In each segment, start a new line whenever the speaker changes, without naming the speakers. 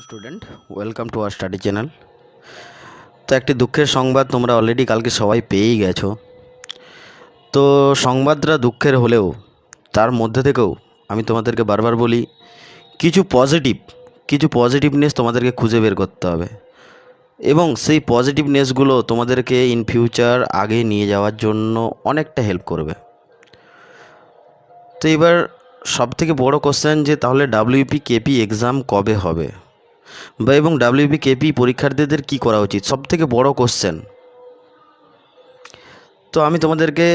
Hello student, welcome to our study channel. তো একটি দুঃখের সংবাদ তোমরা অলরেডি কালকে সবাই পেয়েই গেছো। তো সংবাদটা দুঃখের হলেও, তার মধ্যে থেকেও আমি তোমাদেরকে বারবার বলি, কিছু পজিটিভ কিছু পজিটিভনেস তোমাদেরকে খুঁজে বের করতে হবে। এবং সেই পজিটিভনেসগুলো তোমাদেরকে ইন ফিউচার আগে নিয়ে যাওয়ার জন্য অনেকটা হেল্প করবে। তো এবার সব থেকে বড় কোশ্চেন যে, তাহলে ডাব্লিউপি কেপি এক্সাম কবে হবে? বা এবং ডাব্লিউপি কেপি পরীক্ষার্থীদের কি করা উচিত? সব থেকে বড় কোশ্চেন তো আমি তোমাদেরকে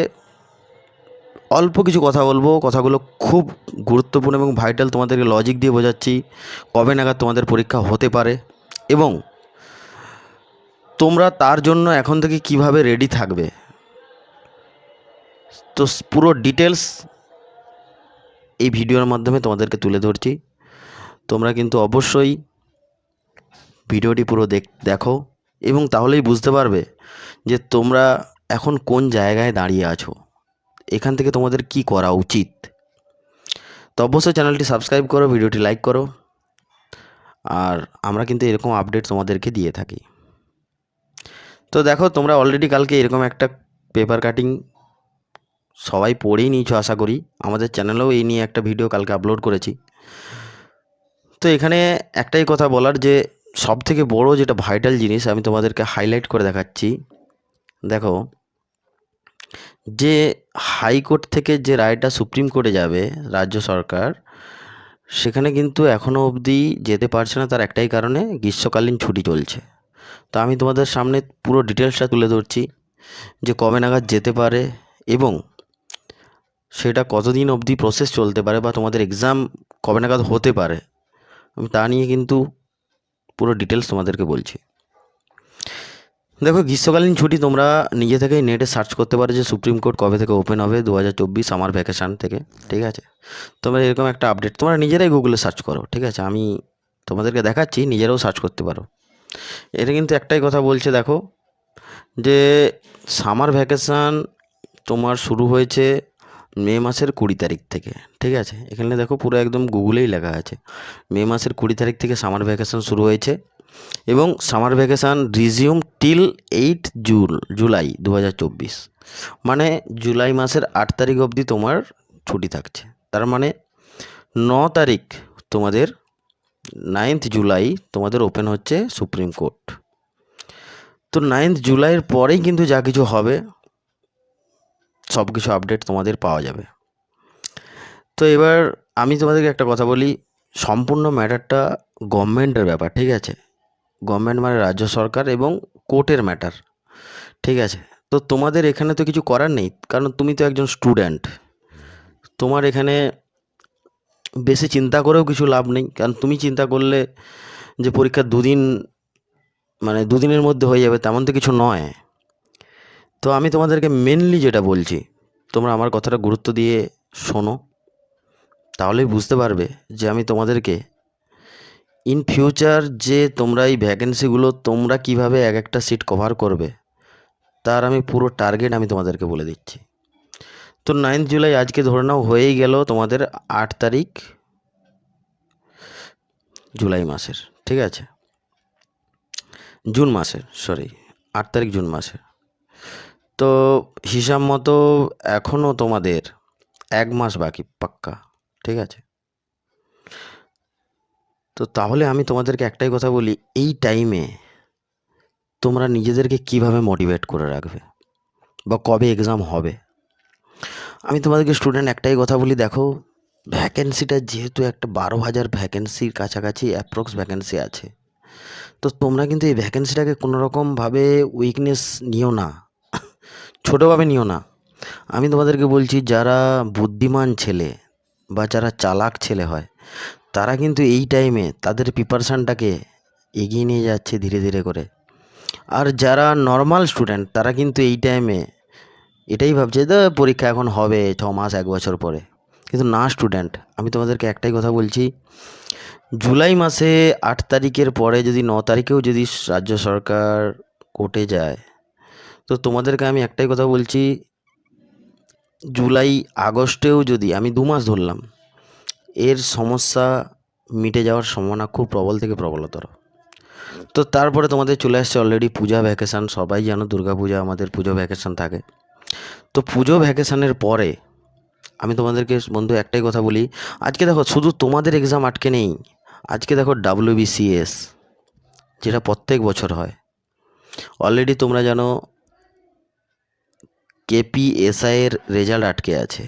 অল্প কিছু কথা বলব। কথাগুলো খুব গুরুত্বপূর্ণ এবং ভাইটাল তোমাদেরকে লজিক দিয়ে বোঝাচ্ছি। কবে নাগাদ তোমাদের পরীক্ষা হতে পারে এবং তোমরা তার জন্য এখন থেকে কীভাবে রেডি থাকবে? তো পুরো ডিটেলস এই ভিডিওর মাধ্যমে তোমাদেরকে তুলে ধরছি। তোমরা কিন্তু অবশ্যই ভিডিওটি পুরো দেখ, দেখো এবং তাহলেই বুঝতে পারবে যে তোমরা এখন কোন জায়গায় দাঁড়িয়ে আছো। এখান থেকে তোমাদের কি করা উচিত। তো অবশ্যই চ্যানেলটি সাবস্ক্রাইব করো, ভিডিওটি লাইক করো। আর আমরা কিন্তু এরকম আপডেট তোমাদেরকে দিয়ে থাকি। তো দেখো, তোমরা অলরেডি কালকে এরকম একটা পেপার কাটিং সবাই পড়েই নিয়েছো আশা করি। আমাদের চ্যানেলেও এই নিয়ে একটা ভিডিও কালকে আপলোড করেছি। তো এখানে একটাই কথা বলার যে সব থেকে বড় যেটা ভাইটাল জিনিস আমি তোমাদেরকে হাইলাইট করে দেখাচ্ছি, দেখো, যে হাইকোর্ট থেকে যে রায়টা সুপ্রিম কোর্টে যাবে রাজ্য সরকার, সেখানে কিন্তু এখনও অবধি যেতে পারছে না তার একটাই কারণে গ্রীষ্মকালীন ছুটি চলছে। তো আমি তোমাদের সামনে পুরো ডিটেলসটা তুলে ধরছি, যে কবে নাগাদ যেতে পারে এবং সেটা কতদিন অবধি প্রসেস চলতে পারে বা তোমাদের এক্সাম কবে নাগাদ হতে পারে, তা নিয়ে কিন্তু পুরো ডিটেলস তোমাদেরকে বলছি। দেখো, গ্রীষ্মকালীন ছুটি তোমরা নিজে থেকেই নেটে সার্চ করতে পারো যে সুপ্রিম কোর্ট কবে থেকে ওপেন হবে দু হাজার চব্বিশ আমার ভ্যাকেশান থেকে, ঠিক আছে? তোমরা এরকম একটা আপডেট তোমরা নিজেরাই গুগলে সার্চ করো, ঠিক আছে? আমি তোমাদেরকে দেখাচ্ছি, নিজেরাও সার্চ করতে পারো। এটা কিন্তু একটাই কথা বলছে, দেখো, যে সামার ভ্যাকেশান তোমার শুরু হয়েছে মে মাসের কুড়ি তারিখ থেকে, ঠিক আছে? এখানে দেখো পুরো একদম গুগলেই লেখা আছে। মে মাসের কুড়ি তারিখ থেকে সামার ভ্যাকেশান শুরু হয়েছে এবং summer vacation resume till eight June, July দু হাজার চব্বিশ। মানে জুলাই মাসের আট তারিখ অবধি তোমার ছুটি থাকছে। তার মানে ন তারিখ তোমাদের, নাইন্থ জুলাই তোমাদের ওপেন হচ্ছে সুপ্রিম কোর্ট। তো নাইন্থ জুলাইয়ের পরেই কিন্তু যা কিছু হবে সব কিছু আপডেট তোমাদের পাওয়া যাবে। তো এবার আমি তোমাদেরকে একটা কথা বলি, সম্পূর্ণ ম্যাটারটা গভর্নমেন্টের ব্যাপার, ঠিক আছে? গভর্নমেন্ট মানে রাজ্য সরকার এবং কোর্টের ম্যাটার ঠিক আছে? তো তোমাদের এখানে তো কিছু করার নেই, কারণ তুমি তো একজন স্টুডেন্ট তোমার এখানে বেশি চিন্তা করেও কিছু লাভ নেই, কারণ তুমি চিন্তা করলে যে পরীক্ষা দুদিন মানে দুদিনের মধ্যে হয়ে যাবে, তেমন তো কিছু নয়। তো আমি তোমাদেরকে মেনলি যেটা বলছি, তোমরা আমার কথাটা গুরুত্ব দিয়ে শোনো। তাহলেই বুঝতে পারবে যে আমি তোমাদেরকে ইন ফিউচার যে তোমরা এই ভ্যাকেন্সিগুলো তোমরা কীভাবে এক একটা সিট কভার করবে, তার আমি পুরো টার্গেট আমি তোমাদেরকে বলে দিচ্ছি। তো নাইন্থ জুলাই আজকে ধরে নাও হয়েই গেল তোমাদের আট তারিখ জুলাই মাসের, ঠিক আছে? জুন মাসের সরি আট তারিখ জুন মাসের। তো হিসাব মতো এখনও তোমাদের এক মাস বাকি পাক্কা, ঠিক আছে? তো তাহলে আমি তোমাদেরকে একটাই কথা বলি, এই টাইমে তোমরা নিজেদেরকে কীভাবে মোটিভেট করে রাখবে বা কবে এক্সাম হবে? আমি তোমাদেরকে স্টুডেন্ট একটাই কথা বলি, দেখো ভ্যাকেন্সিটা যেহেতু একটা বারো হাজার ভ্যাকেন্সির কাছাকাছি অ্যাপ্রক্স ভ্যাকেন্সি আছে, তো তোমরা কিন্তু এই ভ্যাকেন্সিটাকে কোনো রকমভাবে উইকনেস নিও না। ছোটোভাবে নিও না। আমি তোমাদেরকে বলছি, যারা বুদ্ধিমান ছেলে বা যারা চালাক ছেলে হয়, তারা কিন্তু এই টাইমে তাদের প্রিপারেশানটাকে এগিয়ে নিয়ে যাচ্ছে ধীরে ধীরে করে। আর যারা নর্মাল স্টুডেন্ট তারা কিন্তু এই টাইমে এটাই ভাবছে যে পরীক্ষা এখন হবে ছ মাস, এক বছর পরে। কিন্তু না স্টুডেন্ট আমি তোমাদেরকে একটাই কথা বলছি, জুলাই মাসে আট তারিখের পরে যদি ন তারিখেও যদি রাজ্য সরকার কোর্টে যায় তো তোমাদেরকে আমি একটাই কথা বলছি, জুলাই আগস্টেও যদি আমি দু মাস ধরলাম, এর সমস্যা মিটে যাওয়ার সম্ভাবনা খুব প্রবল থেকে প্রবলতর। তো তারপরে তোমাদের চলে আসছে অলরেডি পূজা ভ্যাকেশান সবাই জানো দুর্গা পূজা, আমাদের পুজো ভ্যাকেশান থাকে। তো পুজো ভ্যাকেশানের পরে আমি তোমাদেরকে বন্ধু একটাই কথা বলি, আজকে দেখো শুধু তোমাদের এক্সাম আটকে নেই, আজকে দেখো ডাব্লিউবিসিএস যেটা প্রত্যেক বছর হয়। অলরেডি তোমরা জানো কেপিএসআই এর রেজাল্ট আটকে আছে।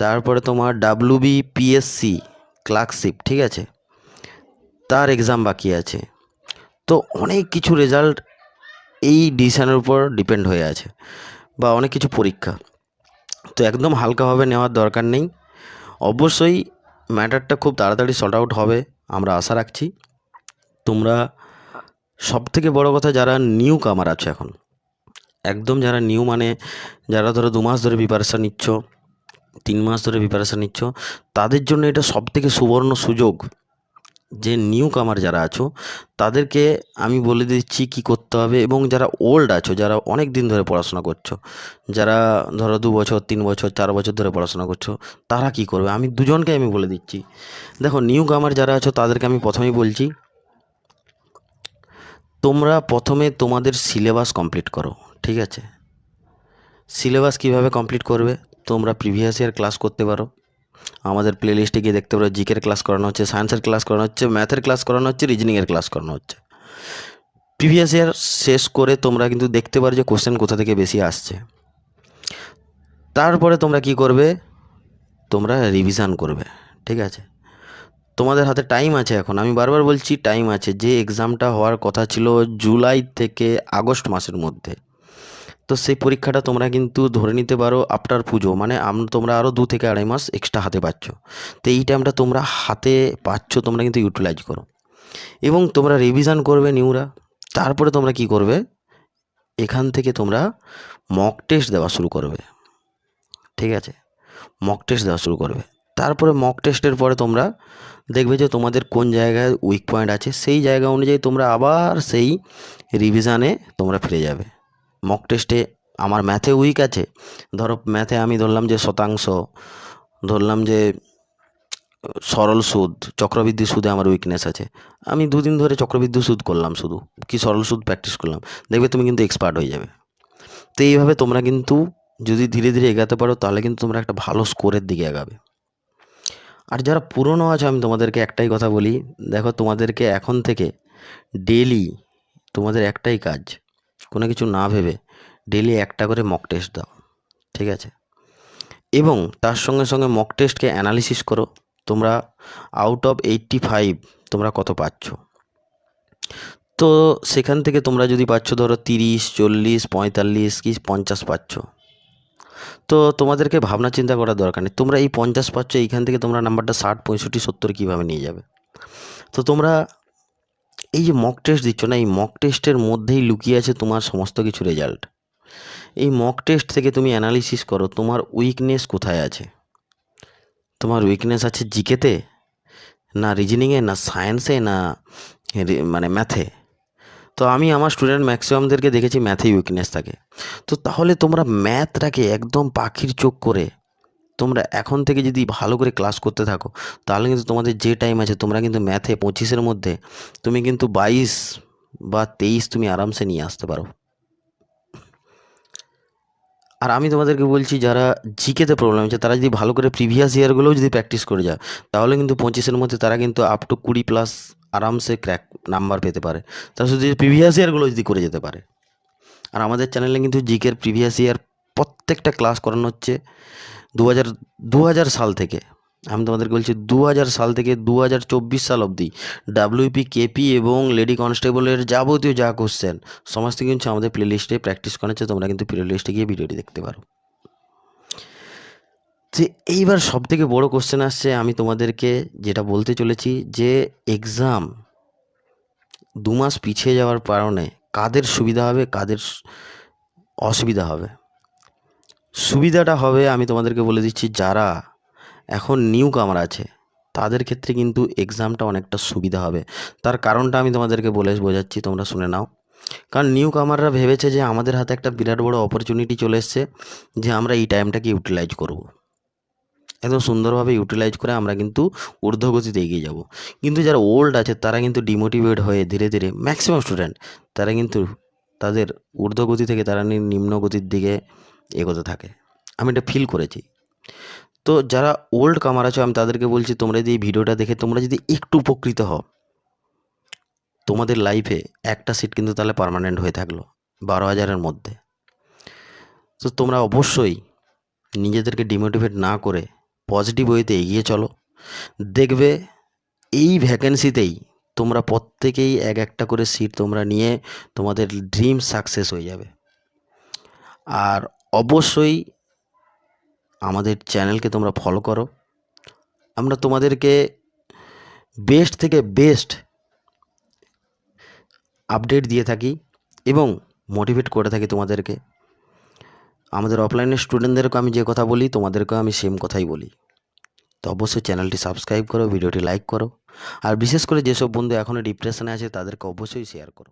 তারপরে তোমার ডাব্লিউবি পিএসসি ক্লার্কশিপ, ঠিক আছে? তার এক্সাম বাকি আছে। তো অনেক কিছু রেজাল্ট এই ডিসিশানের উপর ডিপেন্ড হয়ে আছে বা অনেক কিছু পরীক্ষা। তো একদম হালকাভাবে নেওয়ার দরকার নেই। অবশ্যই ম্যাটারটা খুব তাড়াতাড়ি সর্ট আউট হবে, আমরা আশা রাখছি। তোমরা সব থেকে বড় কথা যারা নিউ কামার আছো এখন একদম যারা নিউ মানে যারা ধরো দু মাস ধরে প্রিপারেশান নিচ্ছ, তিন মাস ধরে প্রিপারেশান নিচ্ছ, তাদের জন্য এটা সব থেকে সুবর্ণ সুযোগ যে নিউ কামার যারা আছো, তাদেরকে আমি বলে দিচ্ছি কি করতে হবে এবং যারা ওল্ড আছো, যারা অনেক দিন ধরে পড়াশোনা করছ, যারা ধরো দু বছর, তিন বছর, চার বছর ধরে পড়াশোনা করছ, তারা কি করবে? আমি দুজনকে আমি বলে দিচ্ছি। দেখো নিউ কামার যারা আছো, তাদেরকে আমি প্রথমেই বলছি, তোমরা প্রথমে তোমাদের সিলেবাস কমপ্লিট করো। ঠিক আছে। সিলেবাস কীভাবে কমপ্লিট করবে, তোমরা প্রিভিয়াস ইয়ার ক্লাস করতে পারো। আমাদের প্লে লিস্টে গিয়ে দেখতে পারো জিকের ক্লাস করানো হচ্ছে সায়েন্সের ক্লাস করানো হচ্ছে ম্যাথের ক্লাস করানো হচ্ছে রিজনিংয়ের ক্লাস করানো হচ্ছে। প্রিভিয়াস ইয়ার শেষ করে তোমরা কিন্তু দেখতে পারো যে কোশ্চেন কোথা থেকে বেশি আসছে। তারপরে তোমরা কি করবে, তোমরা রিভিশন করবে, ঠিক আছে। তোমাদের হাতে টাইম আছে এখন, আমি বারবার বলছি টাইম আছে। যে এক্সামটা হওয়ার কথা ছিল জুলাই থেকে আগস্ট মাসের মধ্যে। তো সেই পরীক্ষাটা তোমরা কিন্তু ধরে নিতে পারো আফটার পুজো মানে তোমরা আরও দু থেকে আড়াই মাস এক্সট্রা হাতে পাচ্ছ। তো এই টাইমটা তোমরা হাতে পাচ্ছ, তোমরা কিন্তু ইউটিলাইজ করো। এবং তোমরা রিভিশন করবে নিউরা, তারপরে তোমরা কি করবে? এখান থেকে তোমরা মক টেস্ট দেওয়া শুরু করবে। ঠিক আছে? মক টেস্ট দেওয়া শুরু করবে। তারপরে মক টেস্টের পরে তোমরা দেখবে যে তোমাদের কোন জায়গায় উইক পয়েন্ট আছে, সেই জায়গা অনুযায়ী তোমরা আবার সেই রিভিশানে তোমরা ফিরে যাবে। মক টেস্টে আমার ম্যাথে উইক আছে। ধরো ম্যাথে আমি ধরলাম যে শতাংশ, ধরলাম যে সরল সুদ, চক্রবৃদ্ধি সুদে আমার উইকনেস আছে। আমি দুদিন ধরে চক্রবৃদ্ধি সুদ করলাম শুধু, কি সরল সুদ প্র্যাকটিস করলাম। দেখবে তুমি কিন্তু এক্সপার্ট হয়ে যাবে। তো এইভাবে তোমরা কিন্তু যদি ধীরে ধীরে এগাতে পারো, তাহলে কিন্তু তোমরা একটা ভালো স্কোরের দিকে এগাবে আর যারা পুরনো আছে, আমি তোমাদেরকে একটাই কথা বলি, দেখো তোমাদেরকে এখন থেকে ডেলি তোমাদের একটাই কাজ কোনো কিছু না ভেবে ডেলি একটা করে মক টেস্ট দাও, ঠিক আছে? এবং তার সঙ্গে সঙ্গে মক টেস্টকে অ্যানালিসিস করো, তোমরা আউট অফ এইট্টি ফাইভ তোমরা কত পাচ্ছ? তো সেখান থেকে তোমরা যদি পাচ্ছ ধরো তিরিশ, চল্লিশ, পঁয়তাল্লিশ কি পঞ্চাশ পাচ্ছ। তো তোমাদেরকে ভাবনা চিন্তা করার দরকার নেই, তোমরা এই পঞ্চাশ পাচ্ছ, এইখান থেকে তোমরা নাম্বারটা ষাট, পঁয়ষট্টি, সত্তর কীভাবে নিয়ে যাবে? তো তোমরা এই যে মক টেস্ট দিচ্ছ না, এই মক টেস্টের মধ্যেই লুকিয়ে আছে তোমার সমস্ত কিছু রেজাল্ট এই মক টেস্ট থেকে তুমি অ্যানালিসিস করো, তোমার উইকনেস কোথায় আছে? তোমার উইকনেস আছে জিকেতে? না রিজনিংয়ে না সায়েন্সে না মানে ম্যাথে তো আমি আমার স্টুডেন্ট ম্যাক্সিমামদেরকে দেখেছি ম্যাথেই উইকনেস থাকে। তো তাহলে তোমরা ম্যাথটাকে একদম পাখির চোখ করে তোমরা এখন থেকে যদি ভালো করে ক্লাস করতে থাকো, তাহলে কিন্তু তোমাদের যে টাইম আছে, তোমরা কিন্তু ম্যাথে পঁচিশের মধ্যে তুমি কিন্তু বাইশ বা তেইশ তুমি আরামসে নিয়ে আসতে পারো। আর আমি তোমাদেরকে বলছি, যারা জিকেতে প্রবলেম আছে, তারা যদি ভালো করে প্রিভিয়াস ইয়ারগুলোও যদি প্র্যাকটিস করে যায়, তাহলে কিন্তু পঁচিশের মধ্যে তারা কিন্তু আপ টু কুড়ি প্লাস আরামসে ক্র্যাক নাম্বার পেতে পারে। তারা শুধু প্রিভিয়াস ইয়ারগুলো যদি করে যেতে পারে। আর আমাদের চ্যানেলে কিন্তু জিকের প্রিভিয়াস ইয়ার প্রত্যেকটা ক্লাস করানো হচ্ছে। দু হাজার সাল থেকে, আমি তোমাদেরকে বলছি দু হাজার সাল থেকে দু হাজার চব্বিশ সাল অবধি ডাব্লিউপি কেপি এবং লেডি কনস্টেবলের যাবতীয় যা কোশ্চেন সমস্ত কিছু আমাদের প্লে লিস্টে প্র্যাকটিস করা হচ্ছে, তোমরা কিন্তু প্লে লিস্টে গিয়ে ভিডিওটি দেখতে পারো। যে এইবার সব থেকে বড়ো কোশ্চেন আসছে, আমি তোমাদেরকে যেটা বলতে চলেছি যে এক্সাম দু মাস পিছিয়ে যাওয়ার কারণে কাদের সুবিধা হবে, কাদের অসুবিধা হবে? সুবিধাটা হবে, আমি তোমাদেরকে বলে দিচ্ছি, যারা এখন নিউ কামার আছে, তাদের ক্ষেত্রে কিন্তু এক্সামটা অনেকটা সুবিধা হবে। তার কারণটা আমি তোমাদেরকে বলে বোঝাচ্ছি, তোমরা শুনে নাও। কারণ নিউ কামাররা ভেবেছে যে আমাদের হাতে একটা বিরাট বড় অপরচুনিটি চলে এসছে, যে আমরা এই টাইমটাকে ইউটিলাইজ করব। একদম সুন্দরভাবে ইউটিলাইজ করে আমরা কিন্তু ঊর্ধ্বগতিতে এগিয়ে যাব। কিন্তু যারা ওল্ড আছে, তারা কিন্তু ডিমোটিভেট হয়ে ধীরে ধীরে ম্যাক্সিমাম স্টুডেন্ট তারা কিন্তু তাদের ঊর্ধ্বগতি থেকে তারা নিম্নগতির দিকে এগোতে থাকে। আমি এটা ফিল করেছি। তো যারা ওল্ড কামার আছো, আমি তাদেরকে বলছি, তোমরা যদি এই ভিডিওটা দেখে, তোমরা যদি একটু উপকৃত হও, তোমাদের লাইফে একটা সিট কিন্তু তাহলে পার্মানেন্ট হয়ে থাকল, বারো হাজারের মধ্যে। তো তোমরা অবশ্যই নিজেদেরকে ডিমোটিভেট না করে পজিটিভ ওয়েতে এগিয়ে চলো। দেখবে এই ভ্যাকেন্সিতেই তোমরা প্রত্যেকেই এক একটা করে সিট তোমরা নিয়ে তোমাদের ড্রিম সাকসেস হয়ে যাবে। আর অবশ্যই আমাদের চ্যানেলকে তোমরা ফলো করো। আমরা তোমাদেরকে বেস্ট থেকে বেস্ট আপডেট দিয়ে থাকি এবং মোটিভেট করে থাকি তোমাদেরকে। আমাদের অফলাইনের স্টুডেন্টদেরকে আমি যে কথা বলি, তোমাদেরকেও আমি সেম কথাই বলি। তো অবশ্যই চ্যানেলটি সাবস্ক্রাইব করো, ভিডিওটি লাইক করো। আর বিশেষ করে যেসব বন্ধু এখনও ডিপ্রেশনে আছে, তাদেরকে অবশ্যই শেয়ার করো।